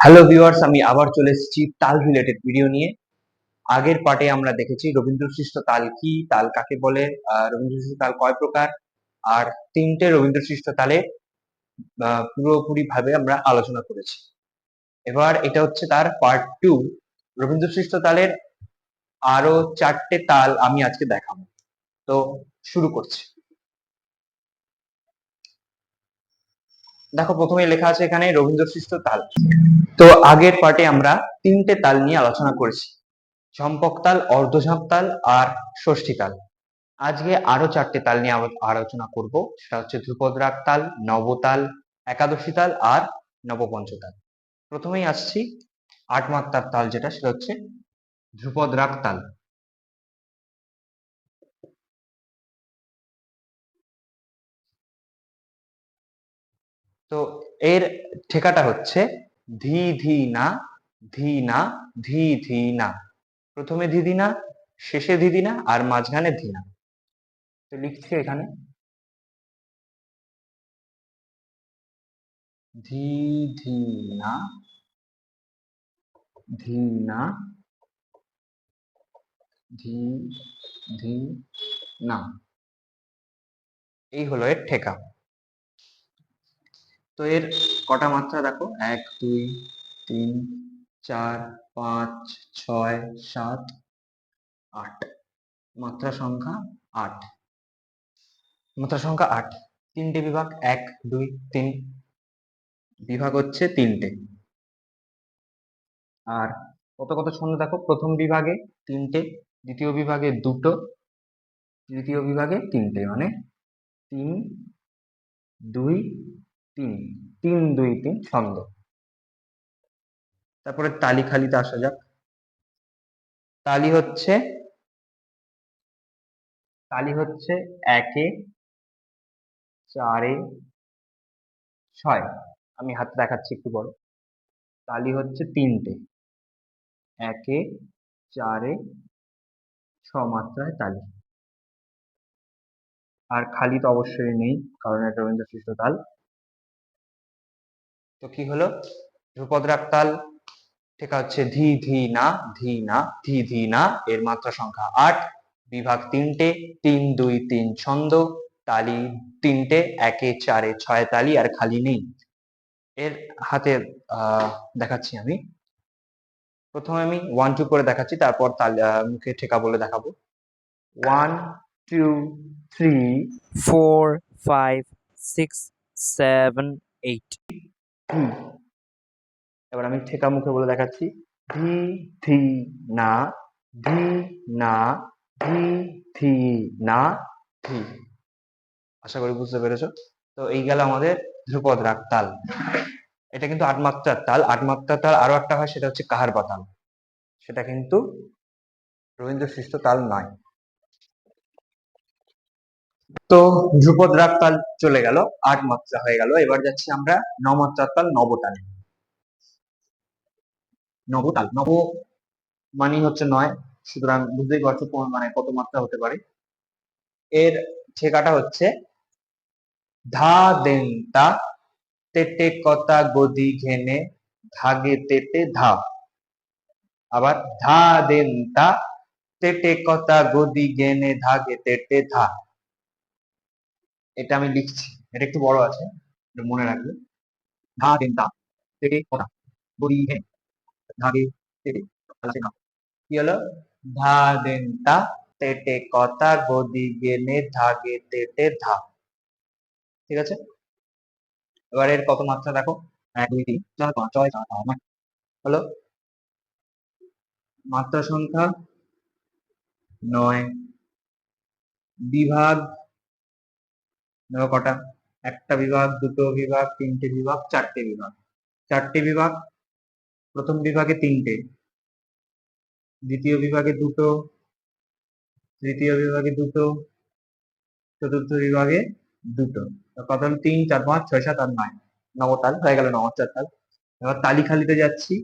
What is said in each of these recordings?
Hello viewers আমি আবার চলে এসেছি তাল রিলেটেড ভিডিও নিয়ে। আগের পার্টে আমরা দেখেছি রবীন্দ্র সৃষ্ট তাল কি তাল কাকে বলে আহ, রবীন্দ্র সৃষ্ট তাল কয় প্রকার আর তিনটে রবীন্দ্র সৃষ্ট তালে পুরোপুরি ভাবে আমরা আলোচনা করেছি। এবার এটা হচ্ছে তার পার্ট টু রবীন্দ্র সৃষ্ট তালের আরও চারটে তাল আমি আজকে দেখাবো। তো শুরু করছি। দেখো প্রথমে লেখা আছে এখানে রবীন্দ্র সৃষ্ট তাল। তো আগের পার্টে আমরা তিনটে তাল নিয়ে আলোচনা করেছি। ঝম্পক তাল, অর্ধঝাঁপ তাল আর ষষ্ঠী তাল। আজকে আরও চারটে তাল নিয়ে আলোচনা করব। সেটা হচ্ছে ধ্রুপদ রাগ তাল, নবতাল, একাদশী তাল আর নবপঞ্চতাল প্রথমেই আসছি আট মাত্রার তাল যেটা, সেটা হচ্ছে ধ্রুপদ রাগ তাল। তো এর ঠেকাটা হচ্ছে ধি ধি, না ধি না, ধি ধি, না। প্রথমে ধি না, শেষে ধি, না, আর মাঝখানে ধি, না। তো লিখছি এখানে। ধি ধি, না ধি না, ধি ধি, না। এই হলো এর ঠেকা। তো এর কটা মাত্রা দেখো? এক, দুই, তিন, চার, পাঁচ, ছয়, সাত, আট। মাত্রা সংখ্যা আট। মাত্রা সংখ্যা আট। তিনটে বিভাগ এক, দুই, তিন। বিভাগ হচ্ছে তিনটে। আর কত কত ছন্দ দেখো? প্রথম বিভাগে তিনটে, দ্বিতীয় বিভাগে দুটো, তৃতীয় বিভাগে তিনটে। মানে তিন, দুই তিন তিন, দুই, তিন, ছন্দ। তারপরে তালি খালিতে আসা যাক। তালি হচ্ছে তালি হচ্ছে একে চারে ছয়। আমি হাতে দেখাচ্ছি একটু বড় তালি হচ্ছে তিনটে। একে চারে ছ মাত্রায় তালি। আর খালি তো অবশ্যই নেই, কারণ এটা রবীন্দ্র সৃষ্ট তাল। তো কি হলো? ধ্রুপদ রাগ তাল ঠেকা হচ্ছে ধি ধি না ধি না ধি ধি না এর মাত্রা সংখ্যা আট বিভাগ তিনটে তিন দুই তিন ছন্দ তালি তিনটে একে চারে ছয় তালি আর খালি নেই। এর হাতে দেখাচ্ছি আমি। প্রথমে আমি ওয়ান টু করে দেখাচ্ছি তারপর তাল মুখে ঠেকা বলে দেখাবো। One two three four, five, six, seven, eight. এবার আমি ঠেকা মুখে বলে দেখাচ্ছি। ধি ধি, না ধি না, ধি ধি, না, ধি। আশা করি বুঝতে পেরেছ? তো এই গেল আমাদের ধ্রুপদ রাগ তাল। এটা কিন্তু আট মাত্রার তাল। আট মাত্রার তাল আরও একটা হয়, সেটা হচ্ছে কাহার তাল। সেটা কিন্তু রবীন্দ্র সৃষ্ট তাল নয়। তো ধ্রুপদ রাগ তাল চলে গেল, আট মাত্রা হয়ে গেল। এবার যাচ্ছি আমরা ন মাত্রার তাল নবতালে। নবতাল, নব মানে হচ্ছে নয়, সুতরাং বুঝতেই পারছ মানে কত মাত্রা হতে পারে। এর ঠেকাটা হচ্ছে, ধা দেন তা তেটে কতা গদি ঘেনে, ধাগে তেটে ধা। আবার ধা দেন তা তেটে কতা গদি গেনে ধাগে তেটে ধা। এটা আমি লিখছি। এটা একটু বড় আছে মনে রাখবে। ধা দেন তা তেটে কতা গদি ঘেনে ধাগে ধা। কি হলো? ধা দেন তা তেটে কতা গদি গেনে, ধাগে তেটে ধা। ঠিক আছে? এবার এর কত মাত্রা দেখো? এক, দুই, তিন, চার, পাঁচ, ছয়, সাত, আট, নয়। হলো? মাত্রা সংখ্যা নয়। বিভাগ দেখো কটা। একটা বিভাগ, দুটো বিভাগ, তিনটে বিভাগ, চারটে বিভাগ। চারটে বিভাগ, প্রথম বিভাগে তিনটে। দ্বিতীয় বিভাগে দুটো। তৃতীয় বিভাগে দুটো। চতুর্থ বিভাগে দুটো। কত হলো? তিন, চার, পাঁচ, ছয়, সাত, আট, নয়। নবতাল হয়ে গেল নবচার তাল। এবার তালি খালিতে যাচ্ছি।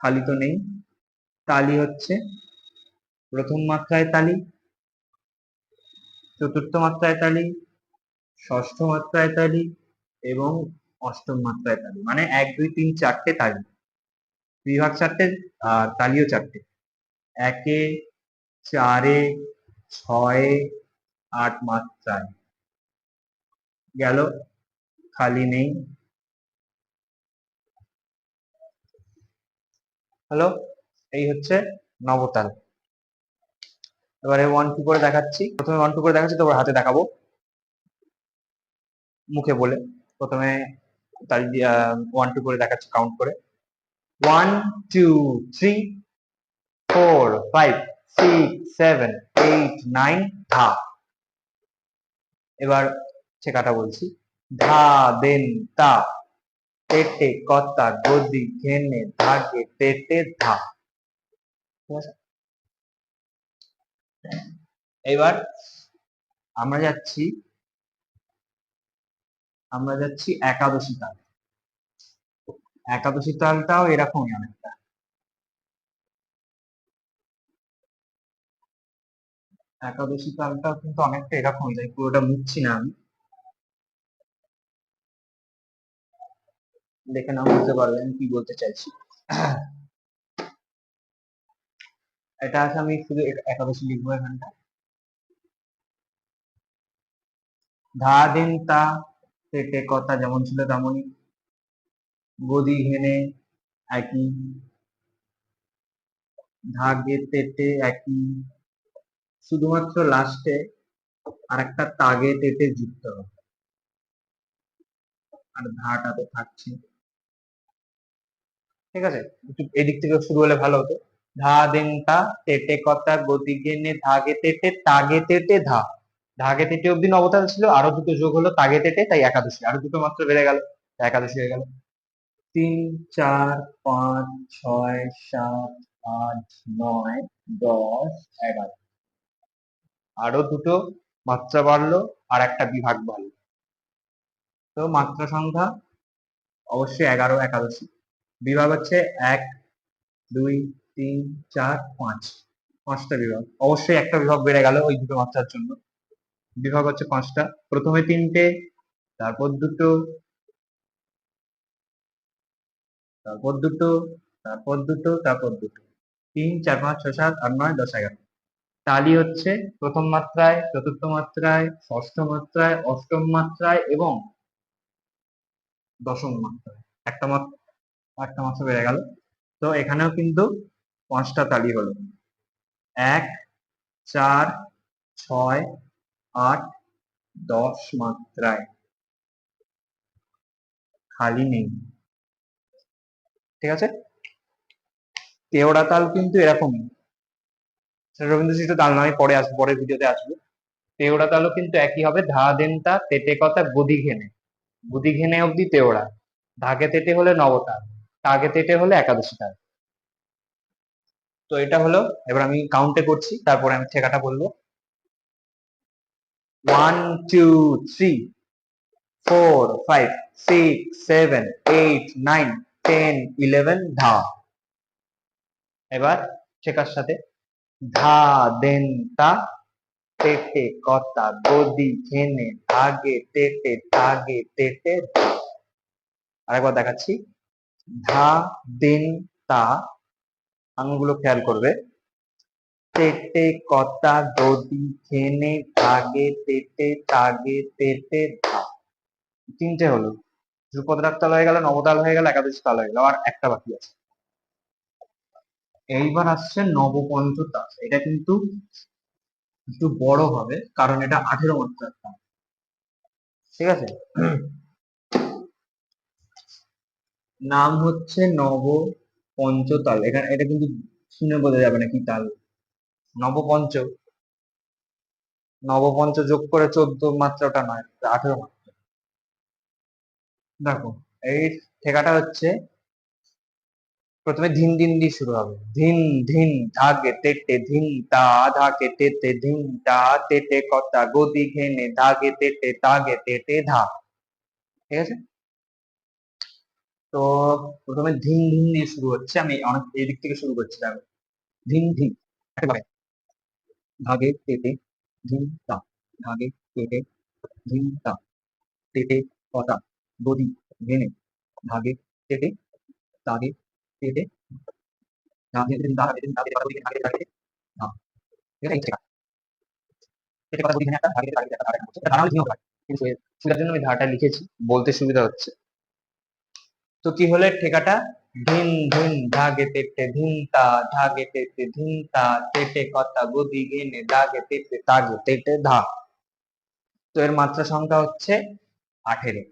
খালি তো নেই। তালি হচ্ছে প্রথম মাত্রায় তালি, চতুর্থ মাত্রায় তালি ষষ্ঠ মাত্রায় তালি এবং অষ্টম মাত্রায় তালি। মানে এক, দুই, তিন, চারটে তালি। বিভাগ চারটে আর তালিও চারটে। একে চারে ছয়ে আট মাত্রায়। গেল, খালি নেই। হ্যালো, এই হচ্ছে নবতাল। এবারে ওয়ান টু করে দেখাচ্ছি। প্রথমে ওয়ান টু করে দেখাচ্ছি, তারপর হাতে দেখাবো। মুখে বলে প্রথমে তাল ওয়ান টু করে দেখাচ্ছি কাউন্ট করে। One two three four five six seven eight nine ধা। এবার ছেকাটা বলছি। ধা, দেন, তা। পেটে কতা গদি, ঘেনে, ধাগে, পেটে ধা। এবার আমরা যাচ্ছি আমরা যাচ্ছি একাদশী তাল। একাদশী তালটাও এরকমই অনেকটা। একাদশী তালটাও কিন্তু অনেকটা এরকমই, তাই পুরোটা মুছছি না আমি। দেখে না বুঝতে পারবেন কি বলতে চাইছি। এটা আছে আমি শুধু একাদশী লিখব এখানটা। ধা দিন তা পেটে কথা যেমন ছিল তেমনই। গদি ঘেনে একই, ধাগে তেটে একই। শুধুমাত্র লাস্টে আর একটা তাগে তেটে যুক্ত হবে। আর ধাটা তো থাকছে। ঠিক আছে? একটু এদিক থেকে শুরু হলে ভালো হতো। ধা দিন তা তেটে কথা, গদি ঘেনে, ধাগে তেটে তাগে তেটে ধা। ধাগে তেটে অব্দি নবতাল ছিল আরও দুটো যোগ হলো তাগে তেটে তাই একাদশী আরও দুটো মাত্র বেড়ে গেল একাদশী হয়ে গেল। তিন চার পাঁচ ছয় সাত আট নয় দশ এগারো। আরও দুটো মাত্রা বাড়লো আর একটা বিভাগ বাড়লো। তো মাত্রা সংখ্যা অবশ্যই এগারো একাদশী। বিভাগ হচ্ছে এক দুই তিন চার পাঁচ। পাঁচটা বিভাগ। অবশ্যই একটা বিভাগ বেড়ে গেল ওই দুটো মাত্রার জন্য। বিভাগ হচ্ছে পাঁচটা। প্রথমে তিনটে, তারপর দুটো তারপর দুটো তারপর দুটো তারপর দুটো। তিন, চার, পাঁচ, ছয়, সাত, আট, নয়, দশ, এগারো। তালি হচ্ছে প্রথম মাত্রায়, চতুর্থ মাত্রায়, ষষ্ঠ মাত্রায়, অষ্টম মাত্রায় এবং দশম মাত্রায়। একটা মাত্রা একটা মাত্রা বেড়ে গেল। তো এখানেও কিন্তু পাঁচটা তালি হলো। এক, চার, ছয় আট দশ মাত্রায়। খালি নেই। ঠিক আছে? তেওড়া তাল কিন্তু এরকমই। তাল পরে আসব পরের ভিডিওতে আসব। তেওড়া তালও কিন্তু একই হবে, ধা দেনতা তেটে কথা, গদি, ঘেনে। গদি, ঘেনে অব্দি তেওড়া। ধাগে তেটে হলে নবতাল। তাগে তেটে হলে একাদশী তাল। তো এটা হলো, এবার আমি কাউন্টে করছি, তারপরে আমি ঠেকাটা বলব। One two three four five six seven eight nine ten eleven ধা এবার শেখার সাথে। ধা, দেন, তা তেটে কতা গদি, ঘেনে ধাগে তেটে তাগে তেটে ধা। আরেকবার দেখাচ্ছি। ধা, দিন, তা আঙুলগুলো খেয়াল করবে। তেটে কতা গদি ঘেনে ধাগে তেটে তাগে তেটে ধা। তিনটে হলো। ধ্রুপদ তাল হয়ে গেল, নবতাল হয়ে গেল, একাদশ তাল হয়ে গেল, আর একটা বাকি আছে। এইবার আসছে নবপঞ্চ তাল। এটা কিন্তু একটু বড় হবে, কারণ এটা আঠেরো মাত্রার তাল। ঠিক আছে? নাম হচ্ছে নব পঞ্চতাল এখানে, এটা কিন্তু শুনে বোঝা যাবে না কি তাল। নবপঞ্চ নবপঞ্চ যোগ করে চোদ্দ মাত্রাটা নয়, আঠেরো মাত্রা। দেখো, এই ঠেকাটা হচ্ছে প্রথমে ধিন দিন দিয়ে শুরু হবে। ধিন ধিন ধাগে তেটে ধিন তা ধাকে তেতে ধিন তা তেটে কতা গদি ঘেনে ধাগে তেটে তাগে তেটে ধা ঠিক আছে? তো প্রথমে ধিন ধিন দিয়ে শুরু হচ্ছে। আমি অনেক এই দিক থেকে শুরু করছি ধিন ধিন। একেবারে ধাগে তেটে ধিন তা ধাগে তেটে ধিন তা তেটে কতা গদি ঘেনে ধাগে তেটে তাগে তেটে ধা দিতে দিন ধা দিতে দিন ধা দিতে কথা বলি আগে আগে ধা ঠিক আছে এটা কথা বলি এখানে একটা আগে আগে একটা আগে এটা দাঁড়ালে নিয়ম হয় কিন্তু এর সুবিধার জন্য আমি ধাটা লিখেছি বলতে সুবিধা হচ্ছে তো কি হলো এর ঠেকাটা ধিন ধিন ধাগে তেতে ধিনতা, ধাগে তেতে ধিনতা তেতে কথা গদি গেনে দাগে তেতে তাগে তেতে ধা। তো এর মাত্রা সংখ্যা হচ্ছে আঠেরো।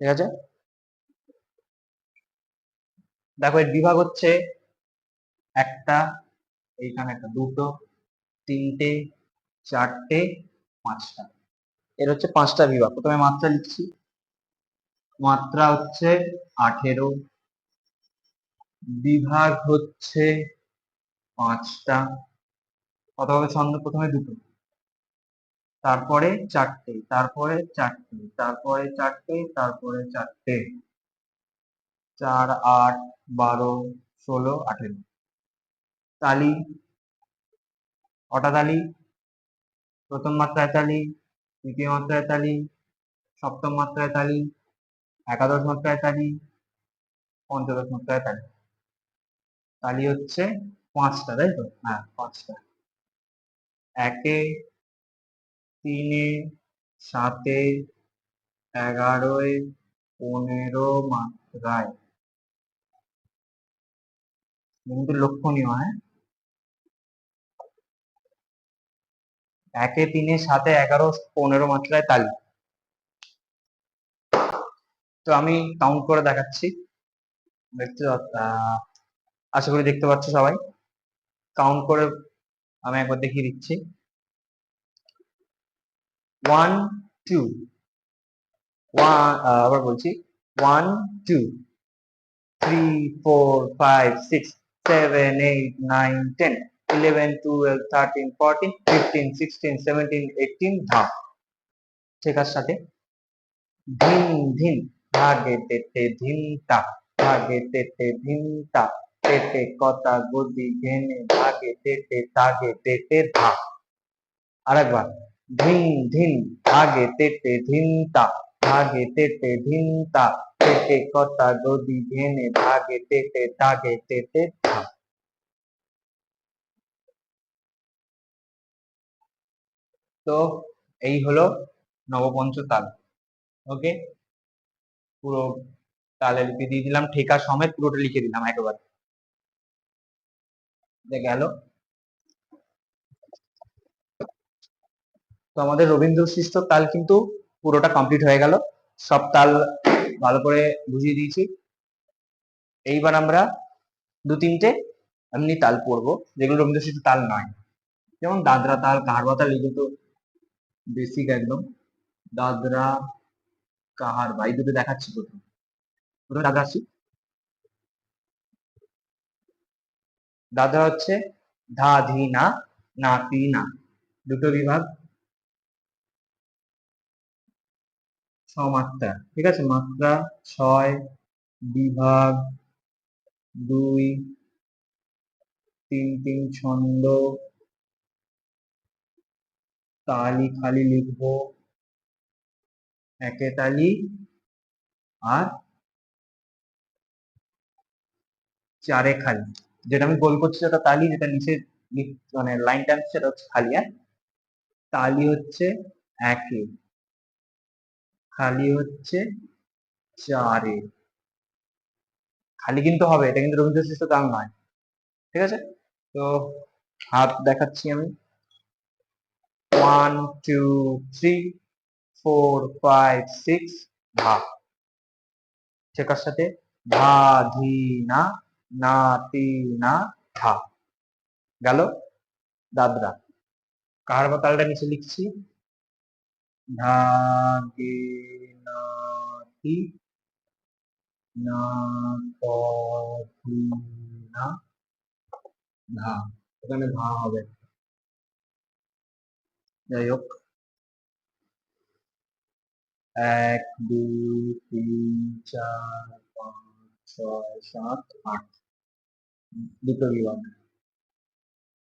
ঠিক আছে? দেখো এর বিভাগ হচ্ছে একটা, এইখানে একটা দুটো, তিনটে, চারটে, পাঁচটা। এর হচ্ছে পাঁচটা বিভাগ। প্রথমে মাত্রা লিখছি। মাত্রা হচ্ছে আঠেরো। বিভাগ হচ্ছে পাঁচটা। কত ছন্দ, প্রথমে দুটো। তারপরে চারটে তারপরে চারটে তারপরে চারটে তারপরে চারটে। চার, আট, বারো, ষোলো, আঠেরো। তালি। কটা তালি? প্রথম মাত্রায় তালি। দ্বিতীয় মাত্রায় তালি, সপ্তম মাত্রায় তালি, একাদশ মাত্রায় তালি, পঞ্চদশ মাত্রায় তালি। তালি হচ্ছে পাঁচটা, তাই তো? হ্যাঁ পাঁচটা। একে, তিনে, সাতে, এগারোয়, পনেরো মাত্রায়। কিন্তু লক্ষণীয় হ্যাঁ? একে তিনে সাথে এগারো পনেরো মাত্রায় তালি। তো আমি কাউন্ট করে দেখাচ্ছি। দেখতে আশা করি দেখতে পাচ্ছ সবাই। কাউন্ট করে আমি একবার দেখিয়ে দিচ্ছি। ওয়ান টু ওয়ান আবার বলছি। One two three four five six seven eight nine ten eleven twelve thirteen fourteen fifteen sixteen seventeen eighteen ধাপ শেখার সাথে ধিন ধিন ভাগে তেতে ধিনতা ভাগে তেতে ধিনতা তেতে কথা গদি ঘেনে ভাগে তেতে তাগে তেতে ধা আরেকবার ধিন ধিন ভাগে তেতে ধিনতা ভাগে তেতে ধিনতা তেতে কথা গদি ঘেনে ভাগে তেতে তাগে তেতে ধা তো এই হলো নবপঞ্চ তাল। ওকে পুরো তালে লিপি দিয়ে দিলাম, ঠেকা সমেত পুরোটা লিখে দিলাম একেবারে। গেল। তো আমাদের রবীন্দ্র সৃষ্ট তাল কিন্তু পুরোটা কমপ্লিট হয়ে গেল। সব তাল ভালো করে বুঝিয়ে দিয়েছি। এইবার আমরা দু তিনটে এমনি তাল পড়ব, যেগুলো রবীন্দ্র সৃষ্ট তাল নয়। যেমন দাদরা তাল কাহারবা তাল এগুলো তো বেসিক একদম। দাদরা কাহারবা এই দুটো দেখাচ্ছি প্রথম। প্রথমে দাদরা আসছি দাদরা হচ্ছে ধা ধি না না তি না দুটো বিভাগ। ছ মাত্রা ঠিক আছে? মাত্রা ছয়, বিভাগ দুই, তিন তিন, ছন্দ তালি খালি লিখব। একে তালি আর চারে খালি। যেটা আমি গোল করছি সেটা তালি, যেটা নিচে মানে লাইন টানছে সেটা হচ্ছে খালি হ্যাঁ তালি হচ্ছে একে, খালি হচ্ছে চারে। খালি কিন্তু হবে, এটা কিন্তু রবীন্দ্র সৃষ্ট তাল নয়। ঠিক আছে? তো হাত দেখাচ্ছি আমি। One two three four five six ধা শেখার সাথে ধা ধি না না তি না ধা গেল দাদরা কার বা তালটা নিচে লিখছি ধা গে না তি না ধি না ধা এখানে ধা হবে যাই হোক এক দুই তিন চার পাঁচ ছয় সাত আট দুটো বিভাগ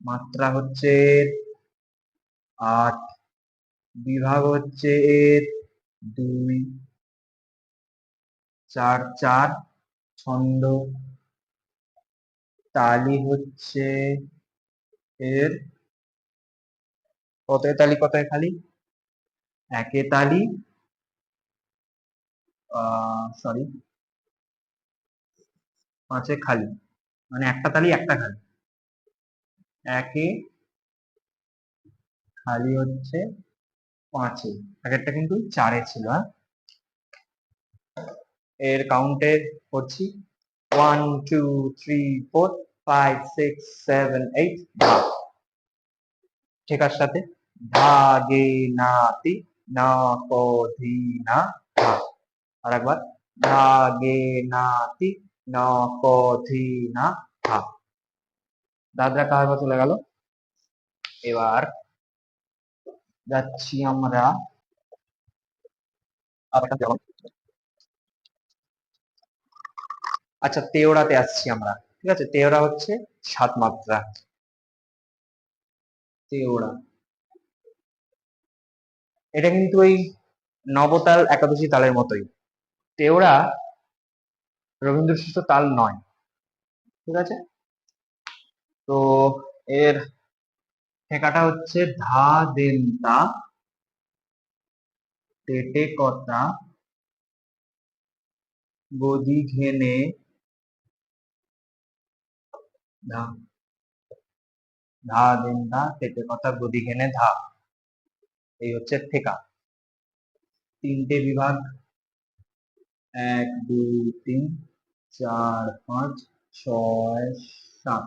মাত্রা হচ্ছে আট, বিভাগ হচ্ছে এর দুই, চার চার, ছন্দ। তালি হচ্ছে এর কত তালি কত খালি? একে তালি সরি পাঁচে খালি মানে একটা তালি, একটা খালি। একে খালি হচ্ছে পাঁচে, আগেরটা কিন্তু চারে ছিল হ্যাঁ? এর কাউন্টে করছি one two three four five six seven eight ঠিকার সাথে? ধা গে নাতি না কো ধি না ধা আর একবার ধা গে নাতি না কো ধি না ধা দাদরা কাহার চলে গেল? এবার যাচ্ছি আমরা আচ্ছা তেওড়াতে আসছি আমরা। ঠিক আছে? তেওড়া হচ্ছে সাত মাত্রা তেওড়া। এটা কিন্তু ওই নবতাল একাদশী তালের মতোই। তেওড়া রবীন্দ্র সৃষ্ট তাল নয়। ঠিক আছে? তো এর ঠেকাটা হচ্ছে ধা দেন্তা টেটে কতা গদি ঘেনে, ধা ধা দেন্তা টেটে কথা গদি ঘেনে ধা। এই হচ্ছে ঠেকা তিনটে বিভাগ, এক, দুই, তিন, চার, পাঁচ, ছয়, সাত।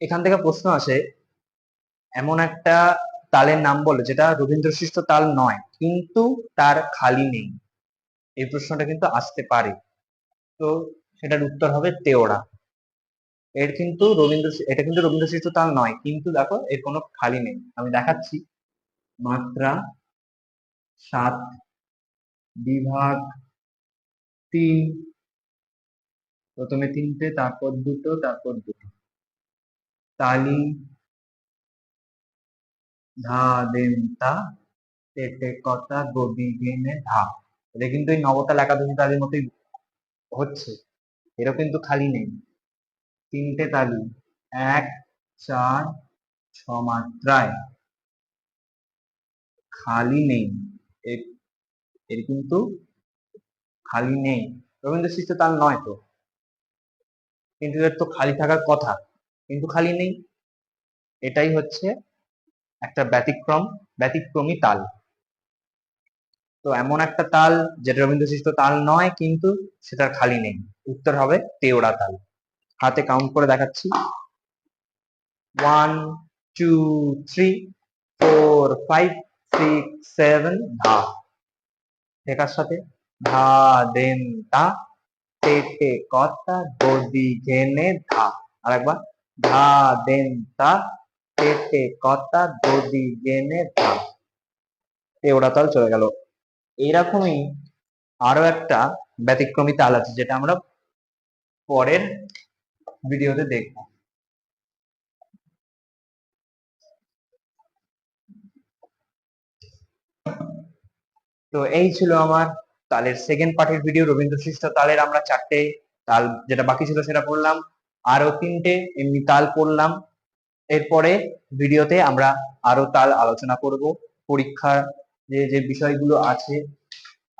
এখান থেকে প্রশ্ন আসে, এমন একটা তালের নাম বলে যেটা রবীন্দ্র সৃষ্ট তাল নয়, কিন্তু তার খালি নেই। এই প্রশ্নটা কিন্তু আসতে পারে। তো সেটার উত্তর হবে তেওড়া। এর কিন্তু রবীন্দ্র এটা কিন্তু রবীন্দ্র সৃষ্ট তাল নয়, কিন্তু দেখো এর কোনো খালি নেই। আমি দেখাচ্ছি। মাত্রা সাত বিভাগ তিন। প্রথমে তিনটে, তারপর দুটো তারপর দুটো। তালি ধা দেন তা, তেটে কথা গবি ধা। এটা কিন্তু এই নবতাল একাদশী তালির মতোই হচ্ছে। এরও কিন্তু খালি নেই। তিনটে তালি, এক, চার, ছ মাত্রায়। খালি নেই। এর কিন্তু খালি নেই। রবীন্দ্র সৃষ্ট তাল নয় তো? কিন্তু এর তো খালি থাকার কথা। কিন্তু খালি নেই। এটাই হচ্ছে একটা ব্যতিক্রম, ব্যতিক্রমী তাল। তো এমন একটা তাল যেটা রবীন্দ্র সৃষ্ট তাল নয়, কিন্তু সেটার খালি নেই। উত্তর হবে তেওড়া তাল। হাতে কাউন্ট করে দেখাচ্ছি। One two three four five six seven ধা। ঠেকার সাথে? ধা, দেন, তা। তেটে কতা গদি ঘেনে, ধা। আরেকবার। ধা, দেন, তা। তেটে কতা গদি ঘেনে, ধা। তেওড়া তাল চলে গেল। এইরকমই আরও একটা ব্যতিক্রমী তাল আছে, যেটা আমরা পরের ভিডিওতে দেখব। তো এই ছিল আমার তালের সেকেন্ড পার্টের ভিডিও রবীন্দ্র সৃষ্ট তালের আমরা চারটে তাল যেটা বাকি ছিল সেটা পড়লাম। আরও তিনটে, এমনি তাল পড়লাম। এরপরে ভিডিওতে আমরা আরও তাল আলোচনা করব, পরীক্ষার যে যে বিষয়গুলো আছে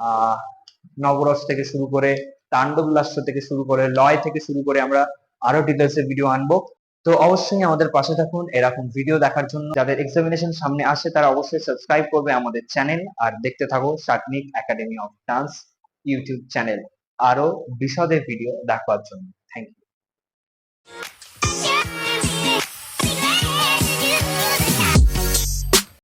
আহ নবরস থেকে শুরু করে তাণ্ডব লাস্য থেকে শুরু করে, লয় থেকে শুরু করে আমরা আরও ডিটেলস ভিডিও আনব। তো অবশ্যই আমাদের পাশে থাকুন, এরকম ভিডিও দেখার জন্য। যাদের এক্সামিনেশন সামনে আসে, তারা অবশ্যই সাবস্ক্রাইব করবে আমাদের চ্যানেল আর দেখতে থাকো Shatnik academy of dance YouTube channel আরও বিশদে ভিডিও দেখার জন্য। Thank you